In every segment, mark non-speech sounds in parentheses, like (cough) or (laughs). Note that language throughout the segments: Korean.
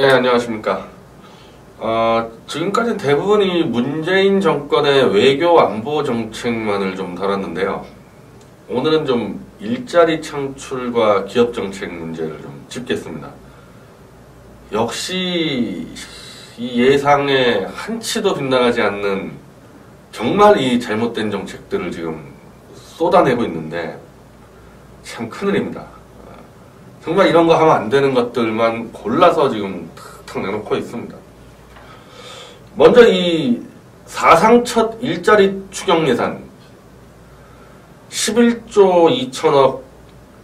네, 안녕하십니까. 어, 지금까지 대부분이 문재인 정권의 외교 안보 정책만을 좀 다뤘는데요. 오늘은 좀 일자리 창출과 기업 정책 문제를 좀 짚겠습니다. 역시 이 예상에 한치도 빗나가지 않는 정말 이 잘못된 정책들을 지금 쏟아내고 있는데 참 큰일입니다. 정말 이런 거 하면 안 되는 것들만 골라서 지금 탁탁 내놓고 있습니다. 먼저 이 사상 첫 일자리 추경 예산 11조 2천억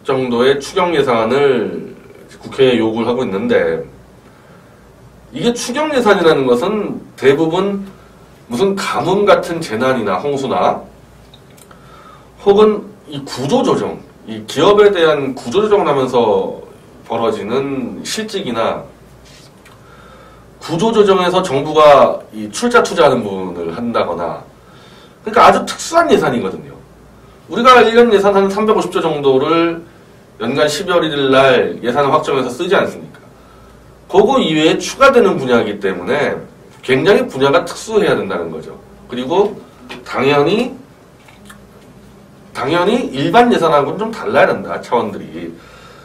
정도의 추경 예산을 국회에 요구를 하고 있는데 이게 추경 예산이라는 것은 대부분 무슨 가뭄 같은 재난이나 홍수나 혹은 이 구조조정, 이 기업에 대한 구조조정을 하면서 벌어지는 실직이나 구조조정에서 정부가 이 출자 투자하는 부분을 한다거나 그러니까 아주 특수한 예산이거든요. 우리가 1년 예산 한 350조 정도를 연간 12월 1일 날 예산을 확정해서 쓰지 않습니까? 그거 이외에 추가되는 분야이기 때문에 굉장히 분야가 특수해야 된다는 거죠. 그리고 당연히 당연히 일반 예산하고는 좀 달라야 된다 차원들이.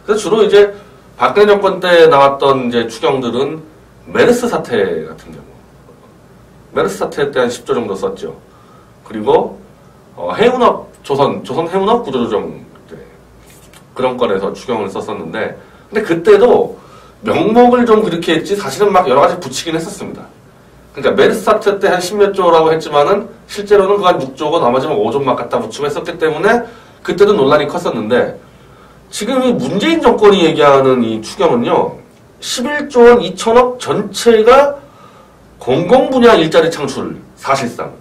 그래서 주로 이제 박근혜 정권 때 나왔던 이제 추경들은 메르스 사태 같은 경우, 메르스 사태 때 한 10조 정도 썼죠. 그리고 어, 해운업 조선 조선 해운업 구조조정 때 그런 건에서 추경을 썼었는데, 근데 그때도 명목을 좀 그렇게 했지 사실은 막 여러 가지 붙이긴 했었습니다. 그러니까 메르스 사태 때한 10몇 조라고 했지만은 실제로는 그 한 6조고 나머지는 5조만 갖다 붙이고 했었기 때문에 그때도 논란이 컸었는데 지금 이 문재인 정권이 얘기하는 이 추경은요 11조 원 2천억 전체가 공공 분야 일자리 창출 사실상.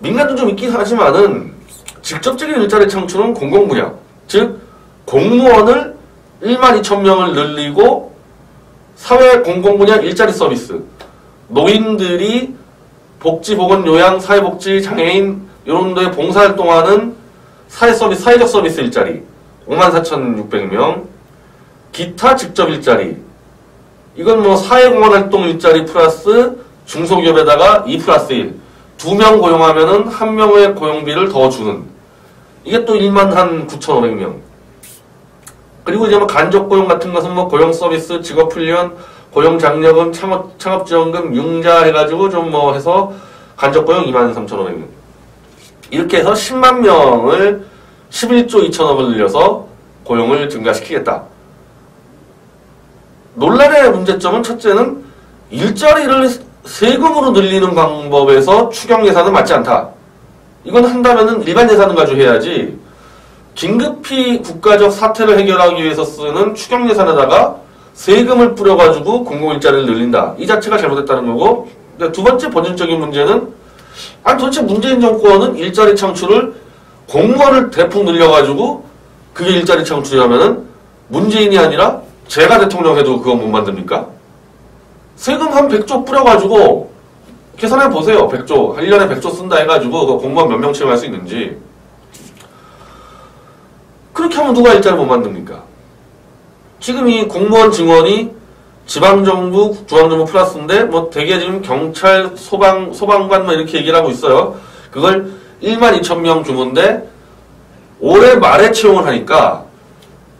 민간도 좀 있긴 하지만은 직접적인 일자리 창출은 공공 분야 즉 공무원을 1만 2천 명을 늘리고 사회 공공 분야 일자리 서비스 노인들이 복지, 보건, 요양, 사회복지, 장애인 이런 데에 봉사활동하는 사회 서비스, 사회적 서비스 일자리. 54,600명. 기타 직접 일자리. 이건 뭐 사회공헌 활동 일자리 플러스 중소기업에다가 2 플러스 1 두 명 고용하면은 한 명의 고용비를 더 주는. 이게 또 1만 한 9,500명. 그리고 이제 뭐 간접 고용 같은 것은 뭐 고용 서비스, 직업 훈련 고용장려금, 창업, 창업지원금, 융자 해가지고 좀 뭐 해서 간접고용 23,500명. 이렇게 해서 10만 명을 11조 2천억을 늘려서 고용을 증가시키겠다. 논란의 문제점은 첫째는 일자리를 세금으로 늘리는 방법에서 추경 예산은 맞지 않다. 이건 한다면은 일반 예산을 가지고 해야지 긴급히 국가적 사태를 해결하기 위해서 쓰는 추경 예산에다가 세금을 뿌려가지고 공공일자리를 늘린다. 이 자체가 잘못됐다는 거고 두 번째 본질적인 문제는 아니 도대체 문재인 정권은 일자리 창출을 공무원을 대폭 늘려가지고 그게 일자리 창출이라면은 문재인이 아니라 제가 대통령 해도 그거 못 만듭니까? 세금 한 100조 뿌려가지고 계산해 보세요. 100조. 1년에 100조 쓴다 해가지고 그 공무원 몇 명 채용할 수 있는지. 그렇게 하면 누가 일자리 못 만듭니까? 지금 이 공무원 증원이 지방정부, 중앙정부 플러스인데 뭐 대개 지금 경찰, 소방, 소방관 뭐 이렇게 얘기를 하고 있어요. 그걸 1만 2천 명 규모인데 올해 말에 채용을 하니까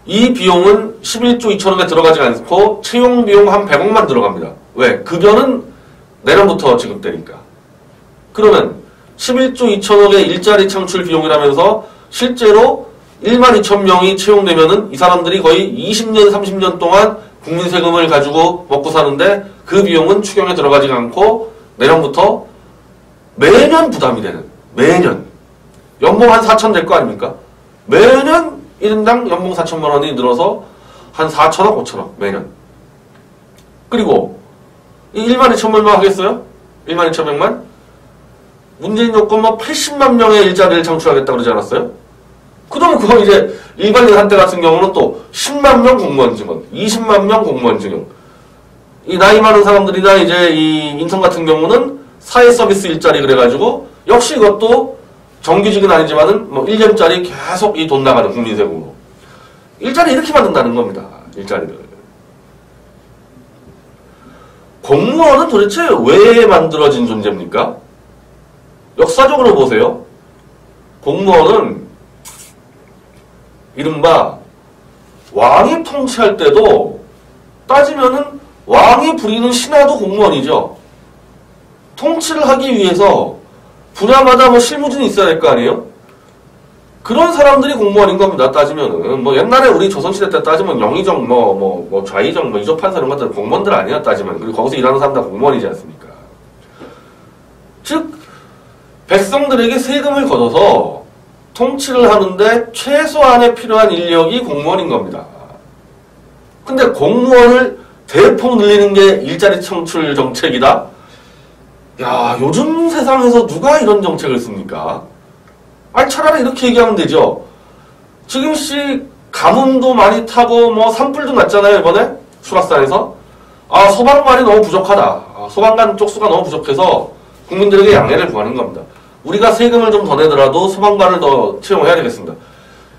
이 비용은 11조 2천억에 들어가지 않고 채용 비용 한 100억만 들어갑니다. 왜? 급여는 내년부터 지급되니까. 그러면 11조 2천억의 일자리 창출 비용이라면서 실제로 1만 2천 명이 채용되면은 이 사람들이 거의 20년, 30년 동안 국민 세금을 가지고 먹고 사는데 그 비용은 추경에 들어가지 않고 내년부터 매년 부담이 되는 매년 연봉 한 4천 될 거 아닙니까? 매년 1인당 연봉 4천만 원이 늘어서 한 4천억, 5천억 매년. 그리고 이 1만 2천만 명 하겠어요? 1만 2천 명만? 문재인 정권 뭐 80만 명의 일자리를 창출하겠다고 그러지 않았어요? 그러면 그거 이제 일반인 한때 같은 경우는 또 10만 명 공무원 증원, 20만 명 공무원 증원. 이 나이 많은 사람들이나 이제 이 인턴 같은 경우는 사회 서비스 일자리 그래가지고 역시 이것도 정규직은 아니지만은 뭐 1년짜리 계속 이 돈 나가는 국민 세금으로. 일자리 이렇게 만든다는 겁니다. 일자리를. 공무원은 도대체 왜 만들어진 존재입니까? 역사적으로 보세요. 공무원은 이른바 왕이 통치할 때도 따지면은 왕이 부리는 신하도 공무원이죠. 통치를 하기 위해서 분야마다 뭐 실무진이 있어야 될 거 아니에요? 그런 사람들이 공무원인 겁니다. 따지면은 뭐 옛날에 우리 조선시대 때 따지면 영의정 뭐 뭐뭐 뭐 좌의정 뭐 이조판사 이런 것들 공무원들 아니야 따지면 그리고 거기서 일하는 사람 다 공무원이지 않습니까? 즉 백성들에게 세금을 걷어서 통치를 하는데 최소한의 필요한 인력이 공무원인 겁니다. 근데 공무원을 대폭 늘리는 게 일자리 창출 정책이다? 야, 요즘 세상에서 누가 이런 정책을 씁니까? 아니, 차라리 이렇게 얘기하면 되죠. 지금 씨, 가뭄도 많이 타고, 뭐, 산불도 났잖아요, 이번에? 수락산에서. 아, 소방관이 너무 부족하다. 아, 소방관 쪽수가 너무 부족해서 국민들에게 양해를 구하는 겁니다. 우리가 세금을 좀 더 내더라도 소방관을 더 채용해야 되겠습니다.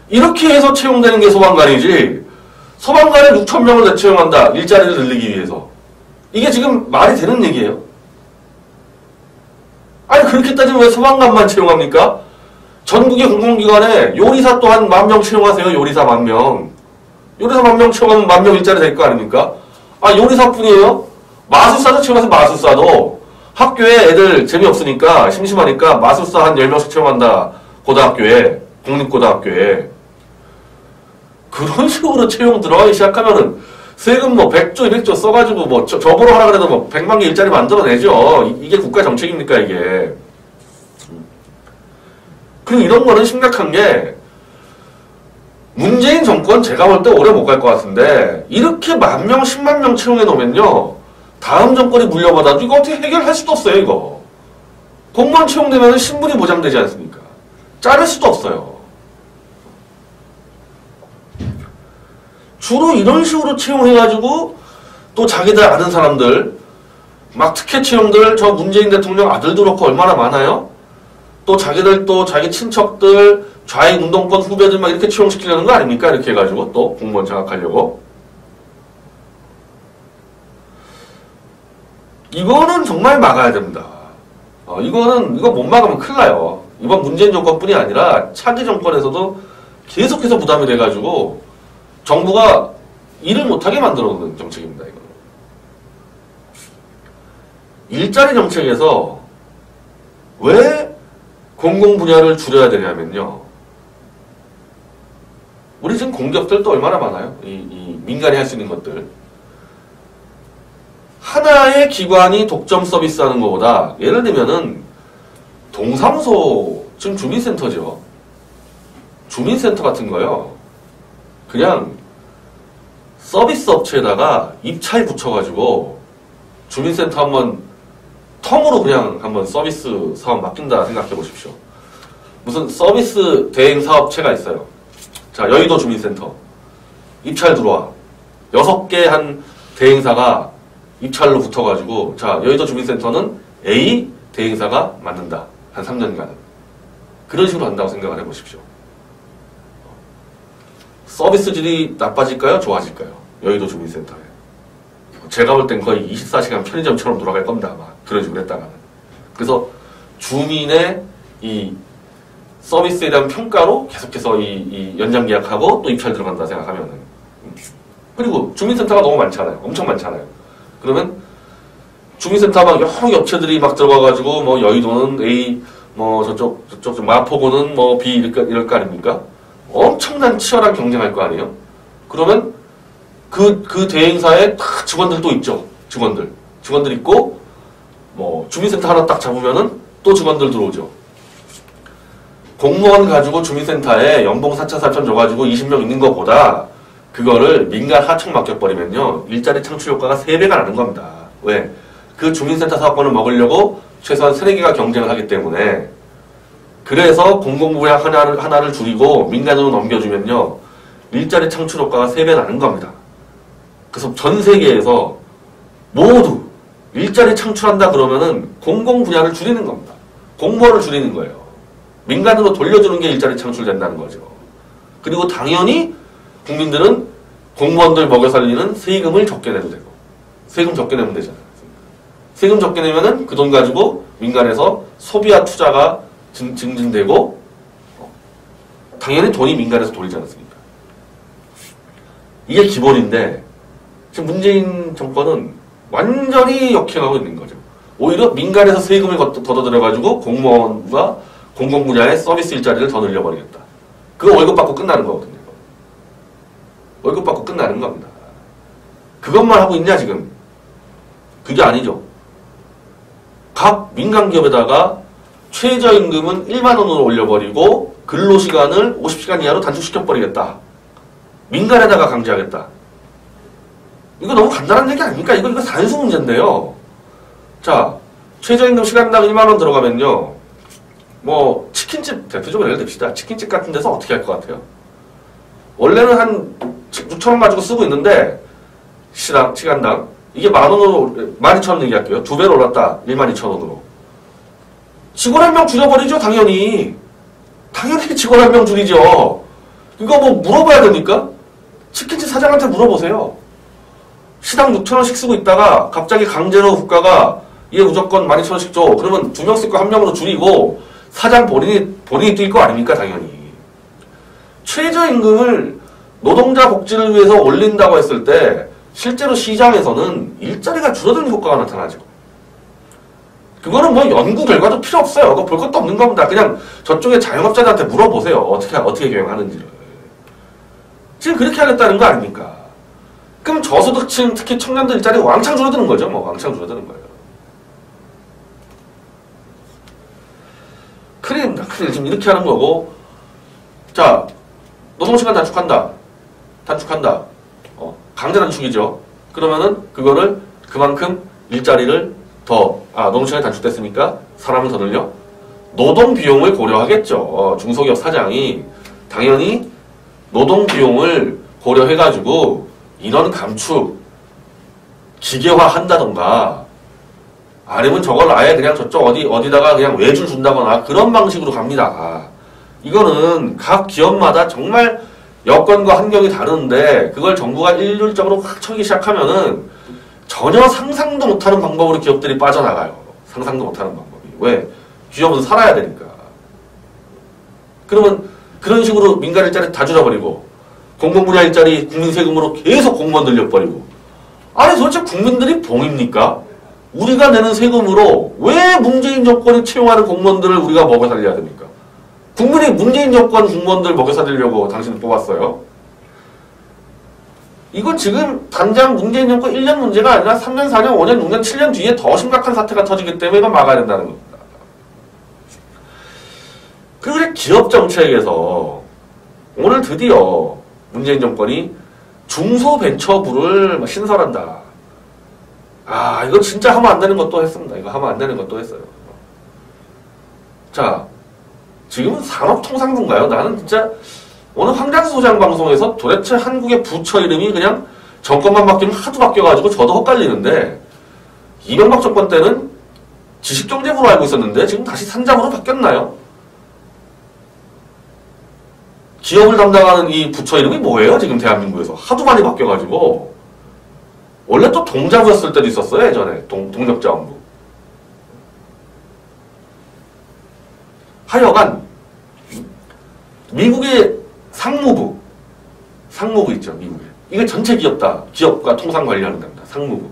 이렇게 해서 채용되는 게 소방관이지, 소방관을 6천 명을 내 채용한다. 일자리를 늘리기 위해서. 이게 지금 말이 되는 얘기예요. 아니 그렇게 따지면 왜 소방관만 채용합니까? 전국의 공공기관에 요리사 또한 만 명 채용하세요. 요리사 만 명. 요리사 만 명 채용하면 만 명 일자리 될 거 아닙니까? 아 요리사뿐이에요? 마술사도 채용하세요. 마술사도. 학교에 애들 재미없으니까 심심하니까 마술사 한 10명씩 채용한다. 고등학교에. 공립고등학교에. 그런 식으로 채용 들어가기 시작하면은 세금 뭐 100조, 200조 써가지고 뭐 저, 저보러 하라 그래도 뭐 100만 개 일자리 만들어내죠. 이, 게 국가 정책입니까, 이게. 그리고 이런 거는 심각한 게 문재인 정권 제가 볼 때 오래 못 갈 것 같은데 이렇게 만 명, 10만 명 채용해 놓으면요. 다음 정권이 물려받아도 이거 어떻게 해결할 수도 없어요, 이거. 공무원 채용되면 신분이 보장되지 않습니까? 자를 수도 없어요. 주로 이런 식으로 채용해가지고 또 자기들 아는 사람들 막 특혜 채용들 저 문재인 대통령 아들도 그렇고 얼마나 많아요? 또 자기들 또 자기 친척들 좌익 운동권 후배들 막 이렇게 채용시키려는 거 아닙니까? 이렇게 해가지고 또 공무원 장악하려고 이거는 정말 막아야 됩니다. 어, 이거는 이거 못 막으면 큰일 나요. 이번 문재인 정권뿐이 아니라 차기 정권에서도 계속해서 부담이 돼가지고 정부가 일을 못하게 만들어 놓는 정책입니다. 이거. 일자리 정책에서 왜 공공 분야를 줄여야 되냐면요. 우리 지금 공기업들도 얼마나 많아요? 이, 이 민간이 할 수 있는 것들. 하나의 기관이 독점 서비스 하는 것보다 예를 들면은 동사무소 지금 주민센터죠. 주민센터 같은 거요. 그냥 서비스 업체에다가 입찰 붙여가지고 주민센터 한번 통으로 그냥 한번 서비스 사업 맡긴다 생각해 보십시오. 무슨 서비스 대행 사업체가 있어요. 자, 여의도 주민센터. 입찰 들어와. 여섯 개 한 대행사가 입찰로 붙어가지고, 자, 여의도 주민센터는 A 대행사가 맡는다. 한 3년간. 그런 식으로 한다고 생각을 해보십시오. 서비스질이 나빠질까요? 좋아질까요? 여의도 주민센터에. 제가 볼 땐 거의 24시간 편의점처럼 돌아갈 겁니다. 아마. 그런 식으로 했다가는. 그래서 주민의 이 서비스에 대한 평가로 계속해서 이, 이 연장 계약하고 또 입찰 들어간다 생각하면은. 그리고 주민센터가 너무 많잖아요. 엄청 많잖아요. 그러면 주민센터 막 여러 업체들이 막 들어가가지고 뭐 여의도는 A, 뭐 저쪽, 저쪽 마포구는 뭐 B 이럴 거, 이럴 거 아닙니까? 엄청난 치열한 경쟁할 거 아니에요? 그러면 그, 그 대행사에 다 직원들도 있죠. 직원들. 직원들 있고, 뭐, 주민센터 하나 딱 잡으면은 또 직원들 들어오죠. 공무원 가지고 주민센터에 연봉 4천, 4천 줘가지고 20명 있는 것보다 그거를 민간 하청 맡겨버리면요. 일자리 창출 효과가 3배가 나는 겁니다. 왜? 그 주민센터 사업권을 먹으려고 최소한 3, 4개가 경쟁을 하기 때문에 그래서 공공부야 하나를, 하나를 줄이고 민간으로 넘겨주면요. 일자리 창출 효과가 3배 나는 겁니다. 그래서 전 세계에서 모두 일자리 창출한다 그러면은 공공 분야를 줄이는 겁니다. 공무원을 줄이는 거예요. 민간으로 돌려주는 게 일자리 창출된다는 거죠. 그리고 당연히 국민들은 공무원들 먹여 살리는 세금을 적게 내도 되고 세금 적게 내면 되잖아요. 세금 적게 내면은 그 돈 가지고 민간에서 소비와 투자가 증, 증진되고 당연히 돈이 민간에서 돌지 않습니까? 이게 기본인데 지금 문재인 정권은 완전히 역행하고 있는 거죠. 오히려 민간에서 세금을 걷어들여가지고 공무원과 공공 분야의 서비스 일자리를 더 늘려버리겠다. 그거 월급 받고 끝나는 거거든요. 월급 받고 끝나는 겁니다. 그것만 하고 있냐 지금? 그게 아니죠. 각 민간 기업에다가 최저임금은 1만 원으로 올려버리고 근로시간을 50시간 이하로 단축시켜버리겠다. 민간에다가 강제하겠다. 이거 너무 간단한 얘기 아닙니까? 이거, 이거 단수 문제인데요. 자, 최저임금 시간당 1만원 들어가면요. 뭐, 치킨집, 대표적으로 예를 듭시다. 치킨집 같은 데서 어떻게 할 것 같아요? 원래는 한 6천원 가지고 쓰고 있는데, 시당, 시간당. 이게 만원으로, 12,000원 얘기할게요. 두 배로 올랐다. 12,000원으로. 직원 한 명 줄여버리죠, 당연히. 당연히 (laughs) 직원 한 명 줄이죠. 이거 뭐 물어봐야 됩니까? 치킨집 사장한테 물어보세요. 시당 6천원씩 쓰고 있다가 갑자기 강제로 국가가 얘 무조건 12,000원씩 줘. 그러면 두 명 쓸 거 한 명으로 줄이고 사장 본인이, 본인이 뛸 거 아닙니까, 당연히. 최저임금을 노동자 복지를 위해서 올린다고 했을 때 실제로 시장에서는 일자리가 줄어드는 효과가 나타나죠. 그거는 뭐 연구 결과도 필요 없어요. 그거 볼 것도 없는 겁니다. 그냥 저쪽에 자영업자들한테 물어보세요. 어떻게, 어떻게 경영하는지를. 지금 그렇게 하겠다는 거 아닙니까? 그럼 저소득층, 특히 청년들 일자리 왕창 줄어드는 거죠. 뭐, 왕창 줄어드는 거예요. 큰일입니다. 큰일. 지금 이렇게 하는 거고. 자, 노동시간 단축한다. 단축한다. 어, 강제 단축이죠. 그러면은 그거를 그만큼 일자리를 더, 아, 노동시간이 단축됐으니까 사람을 더 늘려? 노동 비용을 고려하겠죠. 어, 중소기업 사장이 당연히 노동 비용을 고려해가지고 인원 감축, 기계화 한다던가, 아니면 저걸 아예 그냥 저쪽 어디, 어디다가 그냥 외줄 준다거나 그런 방식으로 갑니다. 이거는 각 기업마다 정말 여건과 환경이 다른데 그걸 정부가 일률적으로 확 쳐기 시작하면은 전혀 상상도 못하는 방법으로 기업들이 빠져나가요. 상상도 못하는 방법이. 왜? 기업은 살아야 되니까. 그러면 그런 식으로 민간 일자리 다 줄여버리고 공공 분야 일자리 국민 세금으로 계속 공무원 늘려버리고 아니 도대체 국민들이 봉입니까? 우리가 내는 세금으로 왜 문재인 정권이 채용하는 공무원들을 우리가 먹여 살려야 됩니까? 국민이 문재인 정권 공무원들 먹여 살리려고 당신을 뽑았어요. 이건 지금 당장 문재인 정권 1년 문제가 아니라 3년, 4년, 5년, 6년, 7년 뒤에 더 심각한 사태가 터지기 때문에 이건 막아야 된다는 겁니다. 그리고 기업 정책에서 오늘 드디어 문재인 정권이 중소벤처부를 신설한다. 아, 이거 진짜 하면 안 되는 것도 했습니다. 이거 하면 안 되는 것도 했어요. 자, 지금은 산업통상부인가요? 나는 진짜 오늘 황장수 소장 방송에서 도대체 한국의 부처 이름이 그냥 정권만 바뀌면 하도 바뀌어가지고 저도 헛갈리는데 이명박 정권 때는 지식경제부로 알고 있었는데 지금 다시 산자부로 바뀌었나요? 기업을 담당하는 이 부처 이름이 뭐예요? 지금 대한민국에서 하도 많이 바뀌어가지고 원래 또 동자부였을 때도 있었어요 예전에 동, 동력자원부 하여간 미국의 상무부 상무부 있죠 미국에. 이게 전체 기업 다 기업과 통상 관리하는 데입니다 상무부.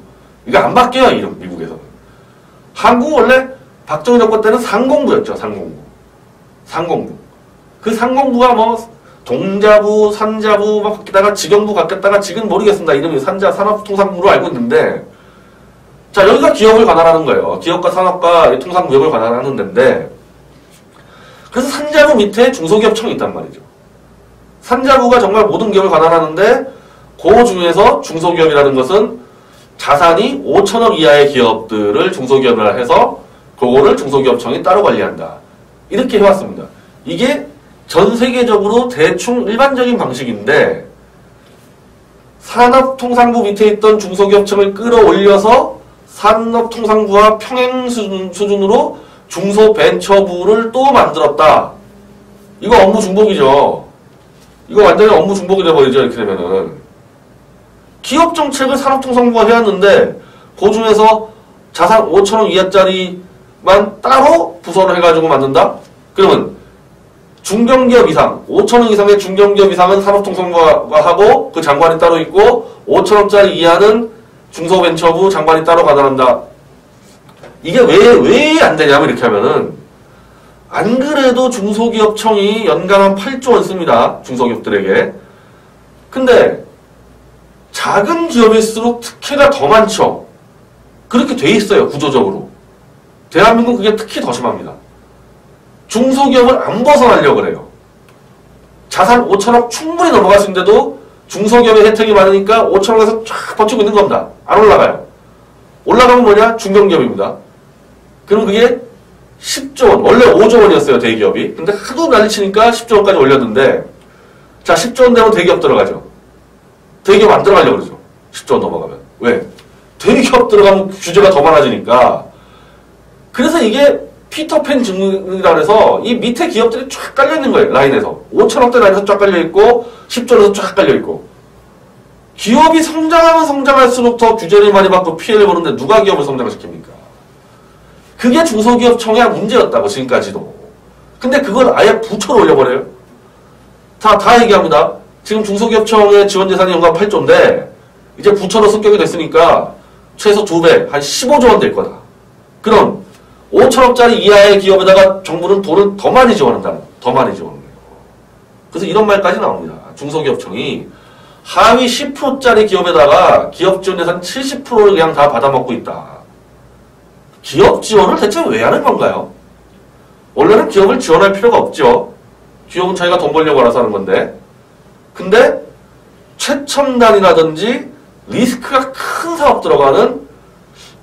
이거 안 바뀌어요 이름 미국에서는 한국 원래 박정희 정권 때는 상공부였죠 상공부. 상공부. 그 상공부가 뭐 동자부, 산자부 막 바뀌다가 직영부 바뀌었다가 지금 모르겠습니다. 이름이 산자 산업통상부로 알고 있는데 자 여기가 기업을 관할하는 거예요. 기업과 산업과 통상무역을 관할하는 데인데 그래서 산자부 밑에 중소기업청이 있단 말이죠. 산자부가 정말 모든 기업을 관할하는데 그 중에서 중소기업이라는 것은 자산이 5천억 이하의 기업들을 중소기업을 해서 그거를 중소기업청이 따로 관리한다. 이렇게 해왔습니다. 이게 전 세계적으로 대충 일반적인 방식인데 산업통상부 밑에 있던 중소기업청을 끌어올려서 산업통상부와 평행 수준, 으로 중소벤처부를 또 만들었다. 이거 업무 중복이죠. 이거 완전히 업무 중복이 돼버리죠. 이렇게 되면은. 기업 정책을 산업통상부가 해왔는데 그 중에서 자산 5천억 이하짜리만 따로 부서를 해가지고 만든다? 그러면 중견기업 이상, 5천억 이상의 중견기업 이상은 산업통상부가 하고 그 장관이 따로 있고 5천억짜리 이하는 중소벤처부 장관이 따로 가담한다. 이게 왜, 왜 안 되냐면 이렇게 하면은 안 그래도 중소기업청이 연간 한 8조 원 씁니다. 중소기업들에게. 근데 작은 기업일수록 특혜가 더 많죠. 그렇게 돼 있어요. 구조적으로. 대한민국 그게 특히 더 심합니다. 중소기업을 안 벗어나려고 그래요. 자산 5천억 충분히 넘어갈 수 있는데도 중소기업의 혜택이 많으니까 5천억에서 쫙 버티고 있는 겁니다. 안 올라가요. 올라가면 뭐냐? 중견기업입니다. 그럼 그게 10조 원, 원래 5조 원이었어요, 대기업이. 근데 하도 난리치니까 10조 원까지 올렸는데, 자, 10조 원 되면 대기업 들어가죠. 대기업 안 들어가려고 그러죠. 10조 원 넘어가면. 왜? 대기업 들어가면 규제가 더 많아지니까. 그래서 이게 피터팬 증후이라 해서 이 밑에 기업들이 쫙 깔려있는 거예요, 라인에서. 5천억대 라인에서 쫙 깔려있고, 10조 원에서 쫙 깔려있고. 기업이 성장하면 성장할수록 더 규제를 많이 받고 피해를 보는데 누가 기업을 성장시킵니까? 그게 중소기업청의 문제였다고 지금까지도. 근데 그걸 아예 부처로 올려버려요. 다, 다 얘기합니다. 지금 중소기업청의 지원 예산이 연간 8조인데 이제 부처로 승격이 됐으니까 최소 2배, 한 15조 원 될 거다. 그럼 5천억짜리 이하의 기업에다가 정부는 돈을 더 많이 지원한다. 더 많이 지원해요. 그래서 이런 말까지 나옵니다. 중소기업청이 하위 10%짜리 기업에다가 기업 지원 예산 70%를 그냥 다 받아먹고 있다. 기업 지원을 대체 왜 하는 건가요? 원래는 기업을 지원할 필요가 없죠. 기업은 자기가 돈 벌려고 알아서 하는 건데. 근데 최첨단이라든지 리스크가 큰 사업 들어가는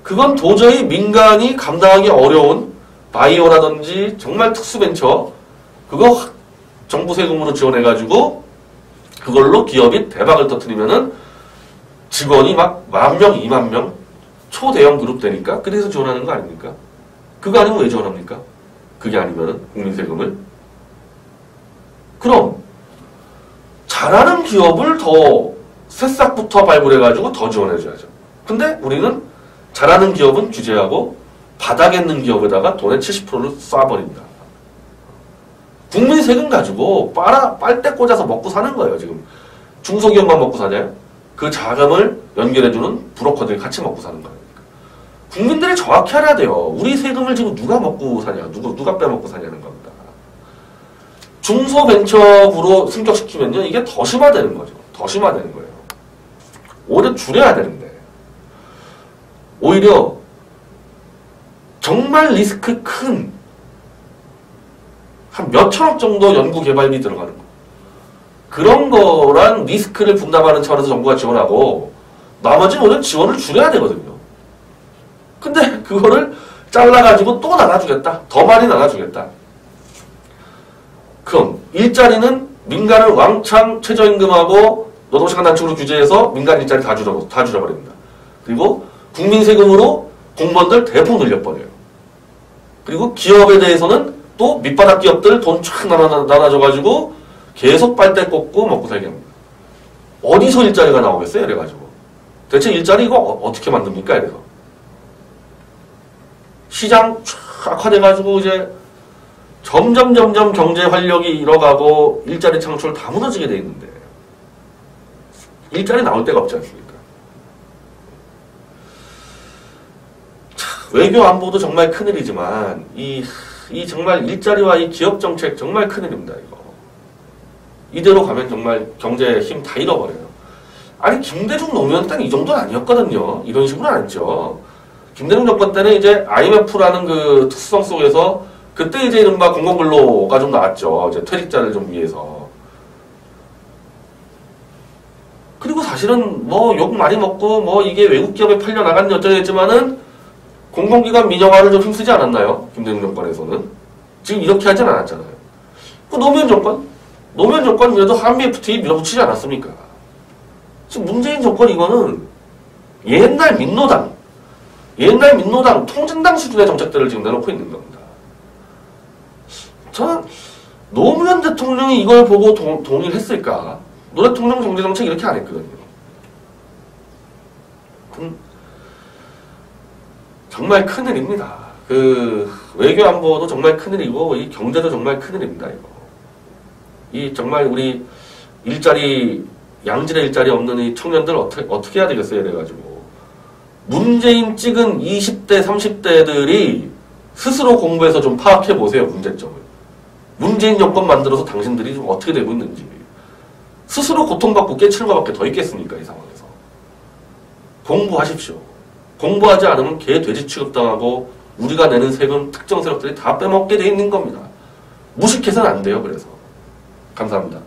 그건 도저히 민간이 감당하기 어려운 바이오라든지 정말 특수벤처 그거 정부 세금으로 지원해가지고 그걸로 기업이 대박을 터트리면은 직원이 막 만 명, 이만 명 초대형 그룹 되니까 그래서 지원하는 거 아닙니까? 그거 아니면 왜 지원합니까? 그게 아니면은 국민 세금을 그럼 잘하는 기업을 더 새싹부터 발굴해가지고 더 지원해줘야죠. 근데 우리는 잘하는 기업은 규제하고 바닥에 있는 기업에다가 돈의 70%를 쏴버린다. 국민 세금 가지고 빨아, 빨대 꽂아서 먹고 사는 거예요, 지금. 중소기업만 먹고 사냐요? 그 자금을 연결해주는 브로커들이 같이 먹고 사는 거예요. 국민들이 정확히 알아야 돼요. 우리 세금을 지금 누가 먹고 사냐, 누구, 누가 빼먹고 사냐는 겁니다. 중소벤처부로 승격시키면요, 이게 더 심화되는 거죠. 더 심화되는 거예요. 오히려 줄여야 되는데. 오히려 정말 리스크 큰, 한 몇천억 정도 연구 개발비 들어가는 거. 그런 거란 리스크를 분담하는 차원에서 정부가 지원하고 나머지는 오히려 지원을 줄여야 되거든요. 근데 그거를 잘라가지고 또 나눠주겠다. 더 많이 나눠주겠다. 그럼 일자리는 민간을 왕창 최저임금하고 노동시간 단축으로 규제해서 민간 일자리 다 줄여, 다 줄여버립니다. 그리고 국민 세금으로 공무원들 대폭 늘려버려요. 그리고 기업에 대해서는 또 밑바닥 기업들 돈 쫙 나눠줘가지고 계속 빨대 꽂고 먹고 살게 합니다. 어디서 일자리가 나오겠어요? 이래가지고. 대체 일자리 이거 어, 떻게 만듭니까? 이래서. 시장 쫙 악화돼가지고 이제 점점 점점 경제 활력이 잃어가고 일자리 창출 다 무너지게 돼 있는데 일자리 나올 데가 없지 않습니까? 외교 안보도 정말 큰일이지만 이, 이 정말 일자리와 이 기업 정책 정말 큰일입니다. 이거. 이대로 가면 정말 경제 힘다 잃어버려요. 아니 김대중 노무현 때는 이 정도는 아니었거든요. 이런 식으로 안 했죠. 김대중 정권 때는 이제 IMF라는 그 특수성 속에서 그때 이제 이른바 공공근로가 좀 나왔죠. 이제 퇴직자를 좀 위해서. 그리고 사실은 뭐 욕 많이 먹고 뭐 이게 외국 기업에 팔려 나갔니 어쩌겠지만은 공공기관 민영화를 좀 힘쓰지 않았나요? 김대중 정권에서는. 지금 이렇게 하진 않았잖아요. 그 노무현 정권? 노무현 정권 그래도 한미 FTA 밀어붙이지 않았습니까? 지금 문재인 정권 이거는 옛날 민노당, 옛날 민노당 통진당 수준의 정책들을 지금 내놓고 있는 겁니다. 저는 노무현 대통령이 이걸 보고 동, 동의를 했을까? 노 대통령 경제정책 이렇게 안 했거든요. 정말 큰일입니다. 그 외교 안보도 정말 큰일이고 이 경제도 정말 큰일입니다. 이거. 이 정말 우리 일자리 양질의 일자리 없는 이 청년들 어떻게 어떻게 해야 되겠어요? 이래가지고 문재인 찍은 20대 30대들이 스스로 공부해서 좀 파악해 보세요 문제점을. 문재인 정권 만들어서 당신들이 좀 어떻게 되고 있는지 스스로 고통받고 깨치는 것밖에 더 있겠습니까 이 상황에서 공부하십시오. 공부하지 않으면 개 돼지 취급당하고 우리가 내는 세금 특정 세력들이 다 빼먹게 돼 있는 겁니다. 무식해서는 안 돼요. 그래서 감사합니다.